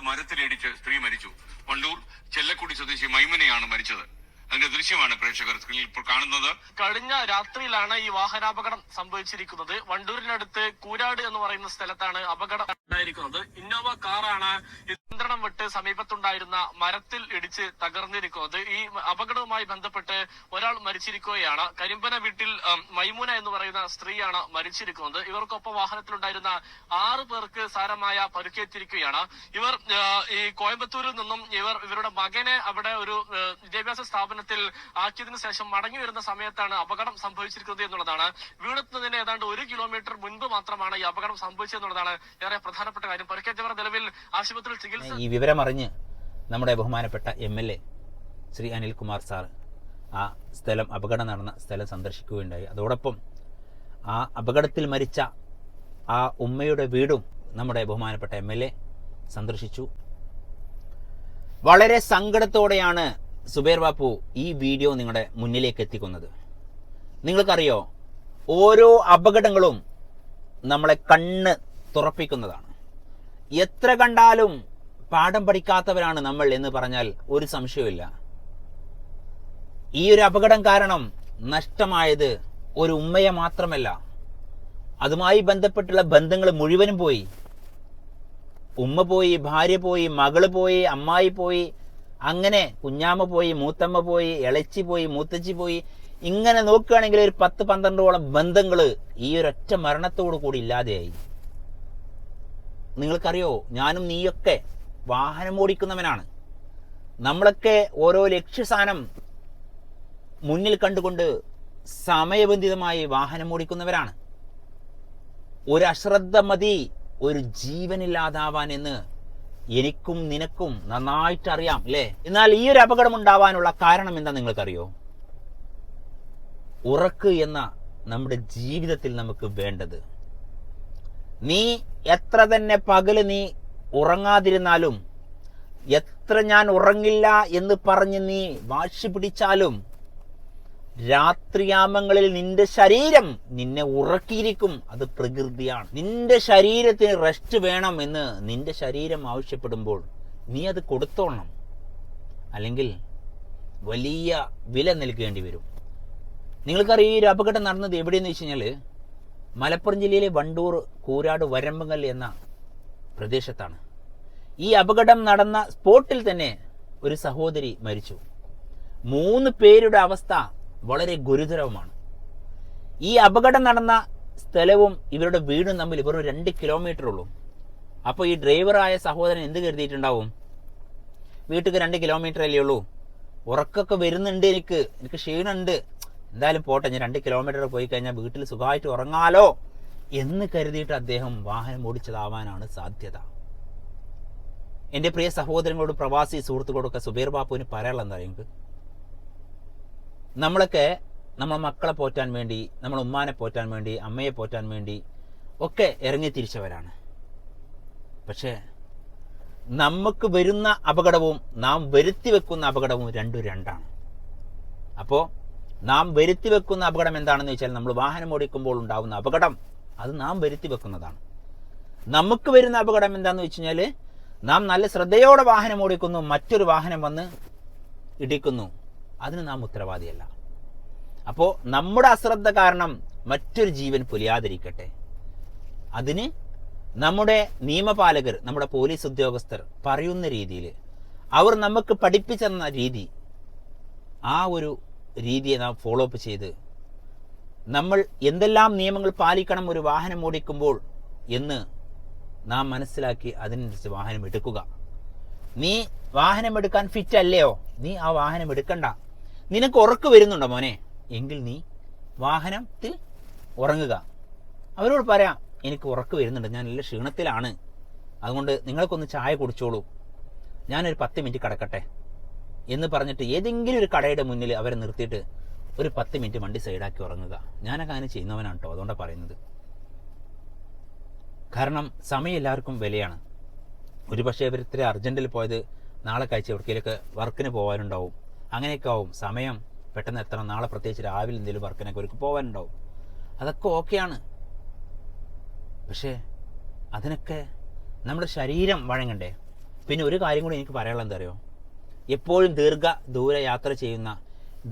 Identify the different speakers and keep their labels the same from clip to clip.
Speaker 1: മരത്തിലിടിച്ച് സ്ത്രീ മരിച്ചു. വണ്ടൂർ ചെല്ലക്കുടി സ്വദേശി മൈമനെയാണ് മരിച്ചത്. അതിന്റെ ദൃശ്യമാണ് പ്രേക്ഷകർ സ്ക്രീനിൽ ഇപ്പോൾ കാണുന്നത്.
Speaker 2: കഴിഞ്ഞ രാത്രിയിലാണ് ഈ വാഹനാപകടം സംഭവിച്ചിരിക്കുന്നത്. വണ്ടൂരിനടുത്ത് കൂരാട് എന്ന് പറയുന്ന സ്ഥലത്താണ് അപകടം ഉണ്ടായിരിക്കുന്നത്. ഇന്നോവ കാറാണ് നിയന്ത്രണം വിട്ട് സമീപത്തുണ്ടായിരുന്ന മരത്തിൽ ഇടിച്ച് തകർന്നിരിക്കുന്നത്. ഈ അപകടവുമായി ബന്ധപ്പെട്ട് ഒരാൾ മരിച്ചിരിക്കുകയാണ്. കരിമ്പന വീട്ടിൽ മൈമൂന എന്ന് പറയുന്ന സ്ത്രീയാണ് മരിച്ചിരിക്കുന്നത്. ഇവർക്കൊപ്പം വാഹനത്തിലുണ്ടായിരുന്ന ആറ് പേർക്ക് സാരമായ പരുക്കേറ്റിരിക്കുകയാണ്. ഇവർ ഈ കോയമ്പത്തൂരിൽ നിന്നും ഇവർ ഇവരുടെ മകനെ അവിടെ ഒരു വിദ്യാഭ്യാസ സ്ഥാപനത്തിൽ ആക്കിയതിനു ശേഷം മടങ്ങി വരുന്ന സമയത്താണ് അപകടം സംഭവിച്ചിരിക്കുന്നത് എന്നുള്ളതാണ്. വീണെത്തുന്നതിന് ഏതാണ്ട് ഒരു കിലോമീറ്റർ മുൻപ് മാത്രമാണ് ഈ അപകടം സംഭവിച്ചതെന്നുള്ളതാണ് ഏറെ പ്രധാനപ്പെട്ട കാര്യം. പരിക്കേറ്റവർ നിലവിൽ ആശുപത്രിയിൽ ചികിത്സ
Speaker 3: ഈ വിവരം അറിഞ്ഞ് നമ്മുടെ ബഹുമാനപ്പെട്ട M L A Shri Anilkumar sir ആ സ്ഥലം അപകടം നടന്ന സ്ഥലം സന്ദർശിക്കുകയുണ്ടായി. അതോടൊപ്പം ആ അപകടത്തിൽ മരിച്ച ആ ഉമ്മയുടെ വീടും നമ്മുടെ ബഹുമാനപ്പെട്ട എ സന്ദർശിച്ചു. വളരെ സങ്കടത്തോടെയാണ് സുബേർ ബാപ്പു ഈ വീഡിയോ നിങ്ങളുടെ മുന്നിലേക്ക് എത്തിക്കുന്നത്. നിങ്ങൾക്കറിയോ ഓരോ അപകടങ്ങളും നമ്മളെ കണ്ണ് തുറപ്പിക്കുന്നതാണ്. എത്ര കണ്ടാലും പാഠം പഠിക്കാത്തവരാണ് നമ്മൾ എന്ന് പറഞ്ഞാൽ ഒരു സംശയമില്ല ഈ ഒരു അപകടം കാരണം നഷ്ടമായത് ഒരു ഉമ്മയെ മാത്രമല്ല. അതുമായി ബന്ധപ്പെട്ടുള്ള ബന്ധങ്ങൾ മുഴുവനും പോയി. ഉമ്മ പോയി ഭാര്യ പോയി മകൾ പോയി അമ്മായി പോയി അങ്ങനെ കുഞ്ഞാമ്മ പോയി മൂത്തമ്മ പോയി ഇളച്ചി പോയി മൂത്തച്ചി പോയി. ഇങ്ങനെ നോക്കുകയാണെങ്കിൽ ഒരു പത്ത് പന്ത്രണ്ടോളം ബന്ധങ്ങൾ ഈ ഒരൊറ്റ മരണത്തോടു കൂടി ഇല്ലാതെയായി. നിങ്ങൾക്കറിയോ? ഞാനും നീയൊക്കെ വാഹനം ഓടിക്കുന്നവനാണ്. നമ്മളൊക്കെ ഓരോ ലക്ഷ്യസ്ഥാനം മുന്നിൽ കണ്ടുകൊണ്ട് സമയബന്ധിതമായി വാഹനം ഓടിക്കുന്നവരാണ്. ഒരു അശ്രദ്ധ മതി ഒരു ജീവനില്ലാതാവാൻ എന്ന് എനിക്കും നിനക്കും നന്നായിട്ട് അറിയാം അല്ലേ? എന്നാൽ ഈ ഒരു അപകടം ഉണ്ടാവാനുള്ള കാരണം എന്താ നിങ്ങൾക്കറിയോ? ഉറക്ക് എന്ന നമ്മുടെ ജീവിതത്തിൽ നമുക്ക് വേണ്ടത്. നീ എത്ര തന്നെ പകൽ നീ ഉറങ്ങാതിരുന്നാലും എത്ര ഞാൻ ഉറങ്ങില്ല എന്ന് പറഞ്ഞ് നീ വാശി പിടിച്ചാലും രാത്രിയാമങ്ങളിൽ നിന്റെ ശരീരം നിന്നെ ഉറക്കിയിരിക്കും. അത് പ്രകൃതിയാണ്. നിന്റെ ശരീരത്തിന് റെസ്റ്റ് വേണം എന്ന് നിന്റെ ശരീരം ആവശ്യപ്പെടുമ്പോൾ നീ അത് കൊടുത്തോളണം അല്ലെങ്കിൽ വലിയ വില നൽകേണ്ടി വരും. നിങ്ങൾക്കറിയാം ഈ ഒരു അപകടം നടന്നത് എവിടെയെന്ന് വെച്ച് കഴിഞ്ഞാൽ മലപ്പുറം ജില്ലയിലെ വണ്ടൂർ കൂരാട് വരമ്പങ്ങൽ എന്ന പ്രദേശത്താണ്. ഈ അപകടം നടന്ന സ്പോട്ടിൽ തന്നെ ഒരു സഹോദരി മരിച്ചു. മൂന്ന് പേരുടെ അവസ്ഥ വളരെ ഗുരുതരവുമാണ്. ഈ അപകടം നടന്ന സ്ഥലവും ഇവരുടെ വീടും തമ്മിൽ വെറും രണ്ട് കിലോമീറ്റർ ഉള്ളൂ. അപ്പോൾ ഈ ഡ്രൈവറായ സഹോദരൻ എന്ത് കരുതിയിട്ടുണ്ടാവും? വീട്ടിൽ രണ്ട് കിലോമീറ്റർ അല്ലേ ഉള്ളൂ. ഉറക്കൊക്കെ വരുന്നുണ്ട് എനിക്ക്. എനിക്ക് ക്ഷീണമുണ്ട് എന്തായാലും പോട്ടെ ഞാൻ രണ്ട് കിലോമീറ്റർ പോയി കഴിഞ്ഞാൽ വീട്ടിൽ സുഖമായിട്ട് ഉറങ്ങാലോ എന്ന് കരുതിയിട്ട് അദ്ദേഹം വാഹനം ഓടിച്ചതാവാനാണ് സാധ്യത. എന്റെ പ്രിയ സഹോദരങ്ങളോട് പ്രവാസി സുഹൃത്തുക്കളോടൊക്കെ സുബീർ ബാപ്പുവിന് പറയാനുള്ള എന്താ നമ്മളൊക്കെ നമ്മളെ മക്കളെ പോറ്റാൻ വേണ്ടി നമ്മൾ ഉമ്മാനെ പോറ്റാൻ വേണ്ടി അമ്മയെ പോറ്റാൻ വേണ്ടി ഒക്കെ ഇറങ്ങി തിരിച്ചവരാണ്. പക്ഷേ നമുക്ക് വരുന്ന അപകടവും നാം വരുത്തി വെക്കുന്ന അപകടവും രണ്ടു രണ്ടാണ്. അപ്പോൾ നാം വരുത്തി വെക്കുന്ന അപകടം എന്താണെന്ന് വെച്ചാൽ നമ്മൾ വാഹനം ഓടിക്കുമ്പോൾ ഉണ്ടാകുന്ന അപകടം അത് നാം വരുത്തി വെക്കുന്നതാണ്. നമുക്ക് വരുന്ന അപകടം എന്താണെന്ന് വെച്ച് കഴിഞ്ഞാൽ നാം നല്ല ശ്രദ്ധയോടെ വാഹനം ഓടിക്കുന്നു മറ്റൊരു വാഹനം വന്ന് ഇടിക്കുന്നു. അതിന് നാം ഉത്തരവാദിയല്ല. അപ്പോൾ നമ്മുടെ അശ്രദ്ധ കാരണം മറ്റൊരു ജീവൻ പുലിയാതിരിക്കട്ടെ. അതിന് നമ്മുടെ നിയമപാലകർ നമ്മുടെ പോലീസ് ഉദ്യോഗസ്ഥർ പറയുന്ന രീതിയിൽ അവർ നമുക്ക് പഠിപ്പിച്ചെന്ന രീതി ആ ഒരു രീതിയെ നാം ഫോളോ അപ്പ് ചെയ്ത് നമ്മൾ എന്തെല്ലാം നിയമങ്ങൾ പാലിക്കണം ഒരു വാഹനം ഓടിക്കുമ്പോൾ എന്ന് നാം മനസ്സിലാക്കി അതിനനുസരിച്ച് വാഹനം എടുക്കുക. നീ വാഹനം എടുക്കാൻ ഫിറ്റ് അല്ലയോ? നീ ആ വാഹനം എടുക്കണ്ട. നിനക്ക് ഉറക്ക് വരുന്നുണ്ടോ മോനെ? എങ്കിൽ നീ വാഹനത്തിൽ ഉറങ്ങുക. അവരോട് പറയാം എനിക്ക് ഉറക്ക് വരുന്നുണ്ട് ഞാൻ നല്ല ക്ഷീണത്തിലാണ്. അതുകൊണ്ട് നിങ്ങൾക്കൊന്ന് ചായ കുടിച്ചോളൂ. ഞാനൊരു പത്ത് മിനിറ്റ് കിടക്കട്ടെ എന്ന് പറഞ്ഞിട്ട് ഏതെങ്കിലും ഒരു കടയുടെ മുന്നിൽ അവരെ നിർത്തിയിട്ട് ഒരു പത്ത് മിനിറ്റ് വണ്ടി സൈഡാക്കി ഉറങ്ങുക. ഞാനൊക്കെ അങ്ങനെ ചെയ്യുന്നവനാണ് കേട്ടോ അതുകൊണ്ടാണ് പറയുന്നത്. കാരണം സമയം എല്ലാവർക്കും വിലയാണ്. ഒരു പക്ഷേ ഇവർ ഇത്ര അർജന്റിൽ പോയത് നാളെ കഴിച്ച് എവിടേക്കിലൊക്കെ വർക്കിന് പോകാനുണ്ടാവും. അങ്ങനെയൊക്കെ ആവും സമയം പെട്ടെന്ന് എത്തണം. നാളെ പ്രത്യേകിച്ച് രാവിലെ എന്തെങ്കിലും വർക്കിനൊക്കെ അവർക്ക് പോകാനുണ്ടാവും അതൊക്കെ ഓക്കെയാണ്. പക്ഷേ അതിനൊക്കെ നമ്മുടെ ശരീരം വഴങ്ങണ്ടേ? പിന്നെ ഒരു കാര്യം കൂടി എനിക്ക് പറയാനുള്ള എന്താ അറിയോ? എപ്പോഴും ദീർഘ ദൂര യാത്ര ചെയ്യുന്ന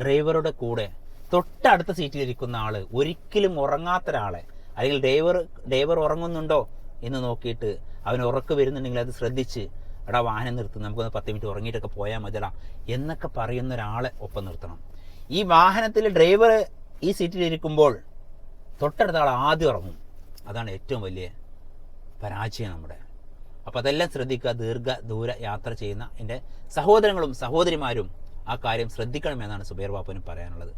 Speaker 3: ഡ്രൈവറുടെ കൂടെ തൊട്ടടുത്ത സീറ്റിലിരിക്കുന്ന ആൾ ഒരിക്കലും ഉറങ്ങാത്ത ഒരാളെ അല്ലെങ്കിൽ ഡ്രൈവർ ഡ്രൈവർ ഉറങ്ങുന്നുണ്ടോ എന്ന് നോക്കിയിട്ട് അവൻ ഉറക്ക് വരുന്നുണ്ടെങ്കിൽ അത് ശ്രദ്ധിച്ച് എടാ വാഹനം നിർത്തും നമുക്കൊന്ന് പത്ത് മിനിറ്റ് ഉറങ്ങിയിട്ടൊക്കെ പോയാൽ മതിടാ എന്നൊക്കെ പറയുന്ന ഒരാളെ ഒപ്പം നിർത്തണം. ഈ വാഹനത്തിൽ ഡ്രൈവർ ഈ സീറ്റിലിരിക്കുമ്പോൾ തൊട്ടടുത്ത ആൾ ആദ്യം ഇറങ്ങും അതാണ് ഏറ്റവും വലിയ പരാജയം നമ്മുടെ. അപ്പോൾ അതെല്ലാം ശ്രദ്ധിക്കുക ദീർഘ ദൂര യാത്ര ചെയ്യുന്ന എന്റെ സഹോദരങ്ങളും സഹോദരിമാരും ആ കാര്യം ശ്രദ്ധിക്കണമെന്നാണ് സുബൈർ ബാപ്പനും പറയാനുള്ളത്.